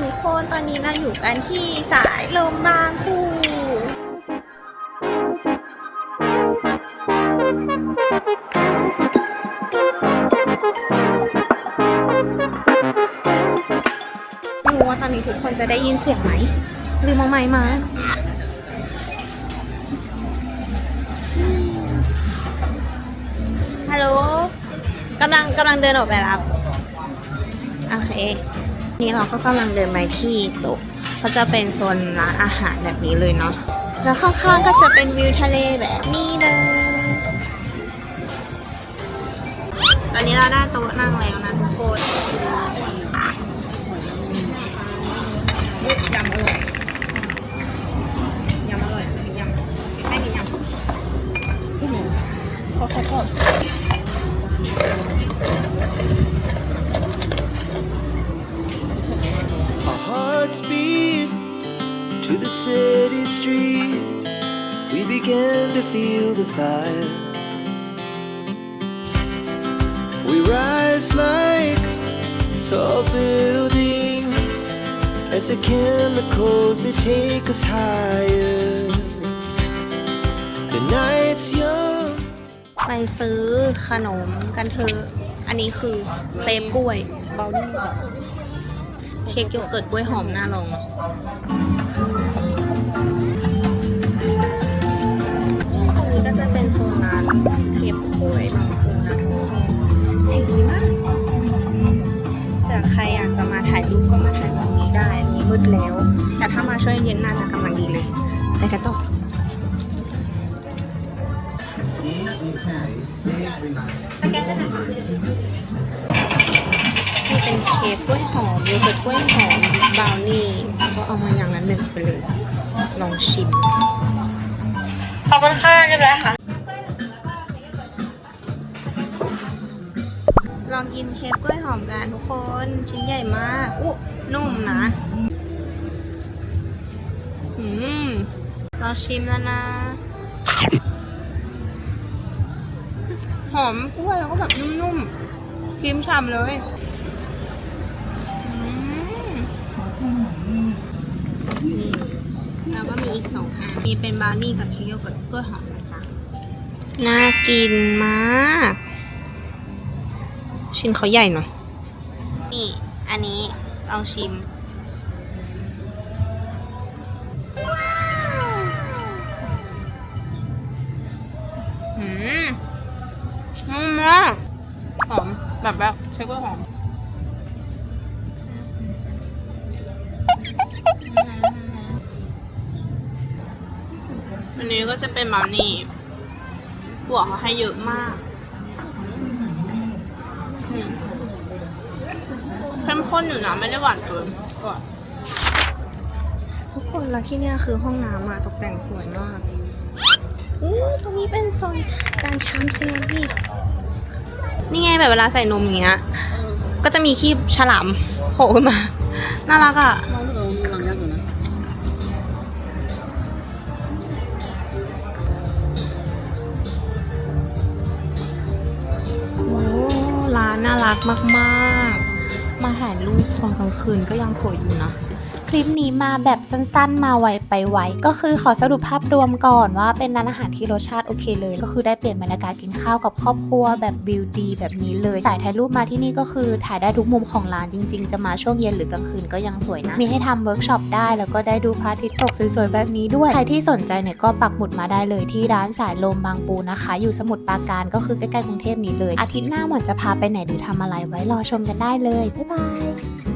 ทุกคนตอนนี้เราอยู่กันที่สายลมบางปูไม่รู้ว่าตอนนี้ทุกคนจะได้ยินเสียงไหมลืมเอาไม้มาฮัลโหลกำลังกำลังเดินออกไปรับโอเค นี่เราก็กำลังเดินไปที่โต๊ะก็จะเป็นโซนร้านอาหารแบบนี้เลยเนาะแล้วข้างๆก็จะเป็นวิวทะเลแบบนี้เลยตอนนี้เราได้โต๊ะนั่งแล้วนะทุกคน to the city streets. We began to feel the fire. We rise like tall buildings as the chemicals they take us higher. The night's young. ไปซื้อขนมกันเถอะอันนี้คือเครปกล้วย เบานี่ เค้กโยเกิร์ตกล้วยหอมน่าลองเนอะตรงนี้ก็จะเป็นโซนร้านเค้กกล้วยบางปูนะทุกคนเสียงดีมากแต่ใครอยากจะมาถ่ายรูปก็มาถ่ายตรงนี้ได้อันนี้มืดแล้ว แต่ถ้ามาช่วงเย็นน่าจะกำลังดีเลยไปกันต่อนี่เป็น ค้กกล้วยหอมโยเกิร์ตกล้วยหอมบิ๊กบราวนี่ก็เอามาอย่างละหนึ่งไปเลย ลองชิม ขอบคุณค่ะเรียบร้อยค่ะลองกินเค้กกล้วยหอมกันทุกคนชิ้นใหญ่มากอุ๊นุ่มนะอืมลองชิมแล้วนะ หอมกล้วยแล้วก็แบบนุ่มๆครีมฉ่ำเลย นมีเป็นบราวนี่กับเค้กโยเกิร์ตกล้วยหอมนะจ๊ะน่ากินมาก ชิ้นเขาใหญ่หน่อย นี่ อันนี้ลองชิมอืมนุ่มมากหอมแบบแบบเช็คว่าหอม นนี้ก็จะเป็นบราวนี่บวกเขาให้เยอะมากอืมเข้มข้นอยู่นะไม่ได้หวานเกินก็ทุกคนแล้วที่เนี่ยคือห้องน้ำอะตกแต่งสวยมากอู้ตรงนี้เป็นโซนการชามเซลฟี่นี่ไงแบบเวลาใส่นมอย่างเงี้ย ก็จะมีคีบฉลามโผล่ขึ้นมา น่ารักอะ มาก ๆ มาถ่ายรูปตอนกลางคืนก็ยังสวยอยู่นะ ลิปนี้มาแบบสั้นๆ มาไวไปไว ก็คือขอสรุปภาพรวมก่อนว่าเป็นร้านอาหารที่รสชาติโอเคเลย ก็คือได้เปลี่ยนบรรยากาศกินข้าวกับครอบครัวแบบวิวดีแบบนี้เลยสายถ่ายรูปมาที่นี่ก็คือถ่ายได้ทุกมุมของร้านจริง ๆ จะมาช่วงเย็นหรือกลางคืนก็ยังสวยนะ มีให้ทำเวิร์กช็อปได้ แล้วก็ได้ดูพระอาทิตย์ตกสวยๆแบบนี้ด้วย ใครที่สนใจเนี่ยก็ปักหมุดมาได้เลยที่ร้านสายลมบางปูนะคะ อยู่สมุทรปราการก็คือใกล้ๆกรุงเทพนี้เลย อาทิตย์หน้าหมอนจะพาไปไหนหรือทำอะไรไว้รอชมกันได้เลยบ๊ายบาย